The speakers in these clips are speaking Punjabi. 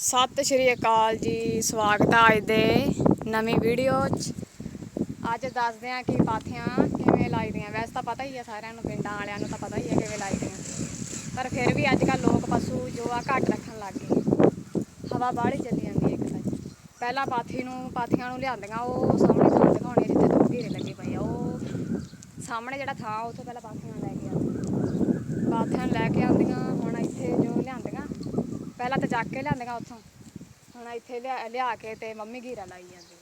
ਸਤਿ ਸ਼੍ਰੀ ਅਕਾਲ ਜੀ, ਸਵਾਗਤ ਹੈ ਅੱਜ ਦੇ ਨਵੀਂ ਵੀਡੀਓ 'ਚ। ਅੱਜ ਦੱਸਦੇ ਹਾਂ ਕਿ ਪਾਥੀਆਂ ਕਿਵੇਂ ਲਾਈਦੀਆਂ। ਵੈਸੇ ਤਾਂ ਪਤਾ ਹੀ ਹੈ ਸਾਰਿਆਂ ਨੂੰ, ਪਿੰਡਾਂ ਵਾਲਿਆਂ ਨੂੰ ਤਾਂ ਪਤਾ ਹੀ ਹੈ ਕਿਵੇਂ ਲਾਈਦੀਆਂ। ਪਰ ਫਿਰ ਵੀ ਅੱਜ ਕੱਲ੍ਹ ਲੋਕ ਪਸ਼ੂ ਜੋ ਆ ਘੱਟ ਰੱਖਣ ਲੱਗ ਗਏ। ਹਵਾ ਬਾਹਲੀ ਚੱਲੀ ਜਾਂਦੀ ਹੈ ਇੱਕ ਤਾਂ। ਪਹਿਲਾਂ ਪਾਥੀ ਨੂੰ, ਪਾਥੀਆਂ ਨੂੰ ਲਿਆਂਦੀਆਂ, ਉਹ ਸਾਹਮਣੇ ਥਾਂ ਦਿਖਾਉਣੀ ਜਿੱਥੇ ਦੋ ਘੇਰੇ ਲੱਗੇ ਪਏ ਆ। ਉਹ ਸਾਹਮਣੇ ਜਿਹੜਾ ਥਾਂ, ਉੱਥੋਂ ਪਹਿਲਾਂ ਪਾਥੀਆਂ ਲੈ ਕੇ ਆਉਂਦੇ ਪਾਥੀਆਂ ਲੈ ਕੇ ਆਉਂਦੀਆਂ ਹੁਣ ਇੱਥੇ ਜੋ ਲਿਆਂਦੀਆਂ ਪਹਿਲਾਂ ਤਾਂ ਚੱਕ ਕੇ ਲਿਆਂਦੀਆਂ ਉੱਥੋਂ। ਹੁਣ ਇੱਥੇ ਲਿਆ ਲਿਆ ਕੇ ਤੇ ਮੰਮੀ ਘੀਰਾ ਲਾਈ ਜਾਂਦੀ ਹੈ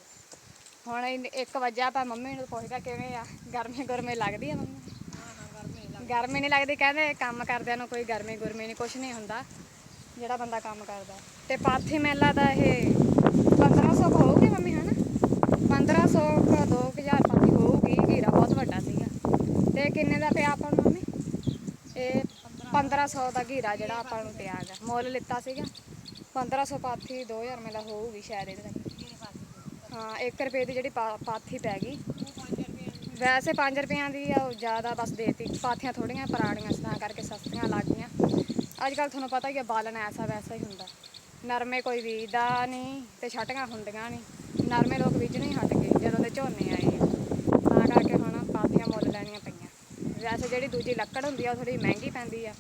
ਹੁਣ 1 ਵਜੇ ਪਰ ਮੰਮੀ ਨੂੰ ਪੁੱਛਦਾ ਕਿਵੇਂ ਆ? ਗਰਮੀ ਗੁਰਮੀ ਲੱਗਦੀ ਆ ਮੰਮੀ? ਗਰਮੀ ਨਹੀਂ ਲੱਗਦੀ, ਕਹਿੰਦੇ ਕੰਮ ਕਰਦਿਆਂ ਨੂੰ ਕੋਈ ਗਰਮੀ ਗੁਰਮੀ ਨਹੀਂ ਕੁਝ ਨਹੀਂ ਹੁੰਦਾ। ਜਿਹੜਾ ਬੰਦਾ ਕੰਮ ਕਰਦਾ। ਤੇ ਪਾਥੀ ਮੇਲਾ ਦਾ ਇਹ 1500 ਕੁ ਹੋਊਗੀ ਮੰਮੀ, ਹਨਾ? 1500 ਕੁ 2000 ਪਾਥੀ ਹੋਊਗੀ ਘੀਰਾ ਬਹੁਤ ਵੱਡਾ ਸੀਗਾ ਤੇ ਕਿੰਨੇ ਦਾ ਪਿਆ ਆਪਾਂ ਨੂੰ ਮੰਮੀ ਇਹ 1500 ਦਾ ਘੀਰਾ ਜਿਹੜਾ ਆਪਾਂ ਨੂੰ ਪਿਆ ਗਾ ਮੁੱਲ ਲਿੱਤਾ ਸੀਗਾ। 1500 ਪਾਥੀ 2000 ਮੇਲਾ ਹੋਊਗੀ ਸ਼ਾਇਦ ਇਹਦੇ ਤੱਕ। ਹਾਂ 1 ਰੁਪਏ ਦੀ ਜਿਹੜੀ ਪਾ- ਪਾਥੀ ਪੈ ਗਈ। ਵੈਸੇ 5 ਰੁਪਈਆਂ ਦੀ ਆ, ਉਹ ਜ਼ਿਆਦਾ ਬਸ ਦੇਤੀ। ਪਾਥੀਆਂ ਥੋੜੀਆਂ ਪੁਰਾਣੀਆਂ ਸੀ ਤਾਂ ਕਰਕੇ ਸਸਤੀਆਂ ਲੱਗ ਗਈਆਂ। ਅੱਜ ਕੱਲ ਤੁਹਾਨੂੰ ਪਤਾ ਹੀ ਆ, ਬਾਲਣ ਐਸਾ ਵੈਸਾ ਹੀ ਹੁੰਦਾ। ਨਰਮੇ ਕੋਈ ਬੀਜਦਾ ਨਹੀਂ ਤੇ ਛਟੀਆਂ ਹੁੰਦੀਆਂ ਨਹੀਂ। ਨਰਮੇ ਲੋਕ ਬੀਜਣੇ ਹੀ ਹਟ ਗਏ, ਜਦੋਂ ਦੇ ਝੋਨੇ ਆਏ ਆ। ਤਾਂ ਕਰਕੇ ਹੁਣ ਪਾਥੀਆਂ ਮੁੱਲ ਲੈਣੀਆਂ ਪਈਆਂ। ਵੈਸੇ ਜਿਹੜੀ ਦੂਜੀ ਲੱਕੜ ਹੁੰਦੀ ਆ, ਉਹ ਥੋੜੀ ਮਹਿੰਗੀ ਪੈਂਦੀ ਆ।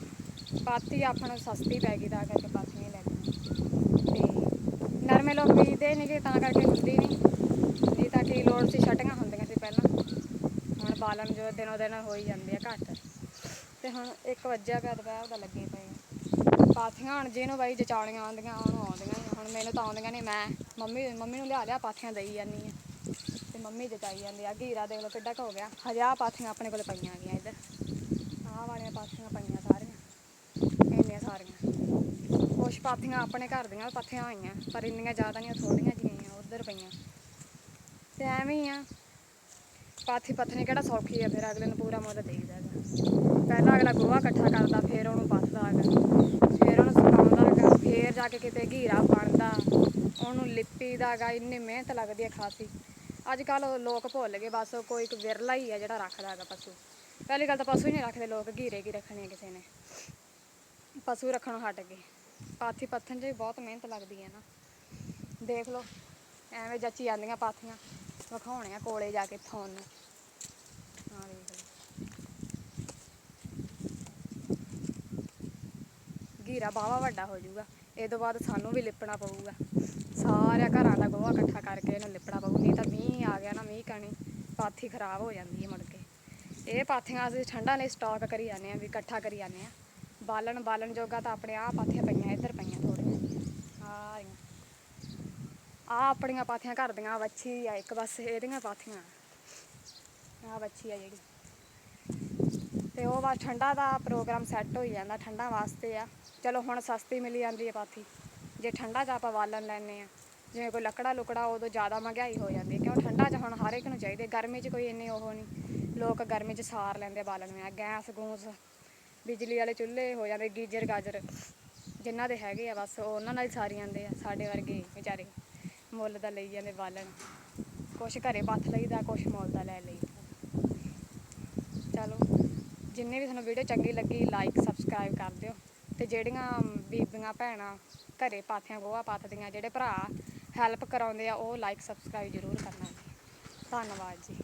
ਪਾਥੀ ਆਪਾਂ ਨੂੰ ਸਸਤੀ ਪੈ ਗਈ, ਤਾਂ ਕਰਕੇ ਪਾਥੀਆਂ ਹੀ ਲੈ ਤੇ ਨਰਮੇ ਲੋਕ ਬੀਜਦੇ ਨਹੀਂਗੇ ਤਾਂ ਕਰਕੇ ਹੁੰਦੀ ਨਹੀਂ ਨਹੀਂ ਤਾਂ ਕੀ ਲੋੜ ਸੀ, ਛਟੀਆਂ ਹੁੰਦੀਆਂ ਸੀ ਪਹਿਲਾਂ। ਹੁਣ ਬਾਲਣ ਜੋ ਦਿਨੋ ਦਿਨ ਹੋਈ ਜਾਂਦੀ ਆ ਘੱਟ। ਤੇ ਹੁਣ 1 ਵਜਿਆ ਪਿਆ, ਦੁਪਹਿਰ ਦਾ ਲੱਗੇ ਪਏ ਪਾਥੀਆਂ ਹੁਣ ਜਿਹਨੂੰ ਬਾਈ ਜਚਾਉਣੀਆਂ ਆਉਂਦੀਆਂ, ਉਹਨੂੰ ਆਉਂਦੀਆਂ ਹੀ ਹੁਣ ਮੈਨੂੰ ਤਾਂ ਆਉਂਦੀਆਂ ਨਹੀਂ ਮੈਂ ਮੰਮੀ ਮੰਮੀ ਨੂੰ ਲਿਆ ਲਿਆ ਪਾਥੀਆਂ ਦੇਈ ਜਾਂਦੀ ਆ। ਤੇ ਮੰਮੀ ਜਚਾਈ ਜਾਂਦੀ ਆ। ਘੀਰਾ ਦੇਖ ਲਓ ਕਿੱਡਾ ਕੁ ਹੋ ਗਿਆ। ਹਜੇ ਪਾਥੀਆਂ ਆਪਣੇ ਕੋਲ ਪਈਆਂ ਗਈਆਂ ਇੱਧਰ। ਆਹ ਵਾਲੀਆਂ ਪਾਥੀਆਂ ਪਈਆਂ ਸਾਰੀਆਂ ਇੰਨੀਆਂ ਸਾਰੀਆਂ ਪਾਥੀਆਂ ਆਪਣੇ ਘਰ ਦੀਆਂ ਵੀ ਪਾਥੀਆਂ ਹੋਈਆਂ ਪਰ ਇੰਨੀਆਂ ਜ਼ਿਆਦਾ ਨਹੀਂ ਥੋੜੀਆਂ ਜਿਹੀਆਂ ਆ, ਉਧਰ ਪਈਆਂ। ਤੇ ਐਵੇਂ ਹੀ ਆ। ਪਾਥੀ ਪੱਥਣੀ ਕਿਹੜਾ ਸੌਖੀ ਆ, ਫਿਰ ਅਗਲੇ ਨੂੰ ਪੂਰਾ ਮੁੱਲ ਦੇਈਦਾ ਹੈਗਾ। ਪਹਿਲਾਂ ਅਗਲਾ ਗੋਹਾ ਇਕੱਠਾ ਕਰਦਾ, ਫਿਰ ਉਹਨੂੰ ਪੱਥਦਾ ਹੈਗਾ। ਫਿਰ ਉਹਨੂੰ ਸੁਕਾਉਂਦਾ ਹੈਗਾ, ਫਿਰ ਜਾ ਕੇ ਕਿਤੇ ਘੀਰਾ ਬਣਦਾ ਉਹਨੂੰ ਲਿਪੀਦਾ ਹੈਗਾ, ਇੰਨੀ ਮਿਹਨਤ ਲੱਗਦੀ ਹੈ ਖਾਸੀ। ਅੱਜ ਕੱਲ ਲੋਕ ਭੁੱਲ ਗਏ, ਬਸ ਕੋਈ ਇੱਕ ਵਿਰਲਾ ਹੀ ਆ ਜਿਹੜਾ ਰੱਖਦਾ ਹੈਗਾ ਪਸ਼ੂ। ਪਹਿਲੀ ਗੱਲ ਤਾਂ ਪਸ਼ੂ ਹੀ ਨਹੀਂ ਰੱਖਦੇ, ਲੋਕ ਘੀਰੇ ਕੀ ਰੱਖਣੇ ਕਿਸੇ ਨੇ। ਪਸ਼ੂ ਰੱਖਣੋਂ ਹਟ ਗਏ। ਪਾਥੀ ਪੱਥਣ 'ਚ ਵੀ ਬਹੁਤ ਮਿਹਨਤ ਲੱਗਦੀ ਹੈ ਨਾ। ਦੇਖ ਲਓ, ਐਵੇਂ ਜੱਚੀ ਜਾਂਦੀਆਂ ਪਾਥੀਆਂ, ਵਿਖਾਉਣੇ ਆ ਕੋਲੇ ਜਾ ਕੇ ਥੋਨ ਨੂੰ। ਦੇਖ ਲਓ। ਗੀਰਾ ਬਾਵਾ ਵੱਡਾ ਹੋ ਜਾਊਗਾ। ਇਹ ਤੋਂ ਬਾਅਦ ਸਾਨੂੰ ਵੀ ਲਿਪਣਾ ਪਊਗਾ। ਸਾਰਿਆਂ ਘਰਾਂ ਦਾ ਗੋਹਾ ਇਕੱਠਾ ਕਰਕੇ ਇਹਨੂੰ ਲਿਪਣਾ ਪਊ, ਨਹੀਂ ਤਾਂ ਮੀਂਹ ਆ ਗਿਆ ਨਾ, ਮੀਂਹ ਕਣੀ, ਪਾਥੀ ਖਰਾਬ ਹੋ ਜਾਂਦੀ ਹੈ ਮੁੜ ਕੇ। ਇਹ ਪਾਥੀਆਂ ਅਸੀਂ ਠੰਡਾ ਲਈ ਸਟਾਕ ਕਰੀ ਜਾਂਦੇ ਆ ਵੀ ਇਕੱਠਾ ਕਰੀ ਜਾਂਦੇ ਆ ਬਾਲਣ ਬਾਲਣ ਜੋਗਾ ਤਾਂ ਆਪਣੇ ਆਹ ਪਾਥੀਆਂ ਪਈਆਂ, ਇੱਧਰ ਪਈਆਂ ਥੋੜੀਆਂ ਆਹ ਆ ਆਪਣੀਆਂ ਪਾਥੀਆਂ ਘਰ ਦੀਆਂ ਵੱਛੀ ਆ ਇੱਕ ਬਸ, ਇਹਦੀਆਂ ਪਾਥੀਆਂ। ਆ ਵੱਛੀ ਆ ਜਿਹੜੀ। ਤੇ ਉਹ ਬਸ ਠੰਡਾ ਦਾ ਪ੍ਰੋਗਰਾਮ ਸੈੱਟ ਹੋਈ ਜਾਂਦਾ, ਠੰਡਾ ਵਾਸਤੇ ਆ। ਚਲੋ ਹੁਣ ਸਸਤੀ ਮਿਲੀ ਜਾਂਦੀ ਹੈ ਪਾਥੀ। ਜੇ ਠੰਡਾ 'ਚ ਆਪਾਂ ਬਾਲਣ ਲੈਣੇ ਆ, ਜਿਵੇਂ ਕੋਈ ਲੱਕੜਾ ਲੁਕੜਾ ਉਦੋਂ ਜ਼ਿਆਦਾ ਮਹਿੰਗਾਈ ਹੋ ਜਾਂਦੀ ਕਿਉਂ? ਠੰਡਾ 'ਚ ਹੁਣ ਹਰ ਇੱਕ ਨੂੰ ਚਾਹੀਦੇ, ਗਰਮੀ 'ਚ ਕੋਈ ਇੰਨੀ ਉਹ ਨਹੀਂ। ਲੋਕ ਗਰਮੀ 'ਚ ਸਾਰ ਲੈਂਦੇ ਬਾਲਣ ਵਿੱਚ, ਗੈਸ, ਗੂਸ। ਬਿਜਲੀ ਵਾਲੇ ਚੁੱਲ੍ਹੇ ਹੋ ਜਾਂਦੇ, ਗੀਜ਼ਰ, ਗਾਜਰ ਜਿਨ੍ਹਾਂ ਦੇ ਹੈਗੇ ਆ ਬਸ, ਉਹ ਉਹਨਾਂ ਨਾਲ ਹੀ ਸਾਰੀ ਜਾਂਦੇ ਆ, ਸਾਡੇ ਵਰਗੇ ਵਿਚਾਰੇ। ਮੁੱਲ ਦਾ ਲਈ ਜਾਂਦੇ ਬਾਲਣ। ਕੁਛ ਘਰੇ ਪੱਥ ਲਈਦਾ, ਕੁਛ ਮੁੱਲ ਦਾ ਲੈ ਲਈਦਾ ਚਲੋ, ਜਿੰਨੇ ਵੀ ਤੁਹਾਨੂੰ ਵੀਡੀਓ ਚੰਗੀ ਲੱਗੀ ਲਾਈਕ ਸਬਸਕ੍ਰਾਈਬ ਕਰ ਦਿਓ। ਤੇ ਜਿਹੜੀਆਂ ਬੀਬੀਆਂ ਭੈਣਾਂ ਘਰੇ ਪਾਥੀਆਂ, ਗੋਹਾ ਪਾਥਦੀਆਂ, ਜਿਹੜੇ ਭਰਾ ਹੈਲਪ ਕਰਾਉਂਦੇ ਆ, ਉਹ ਲਾਈਕ ਸਬਸਕ੍ਰਾਈਬ ਜ਼ਰੂਰ ਕਰਨਾ ਜੀ। ਧੰਨਵਾਦ ਜੀ।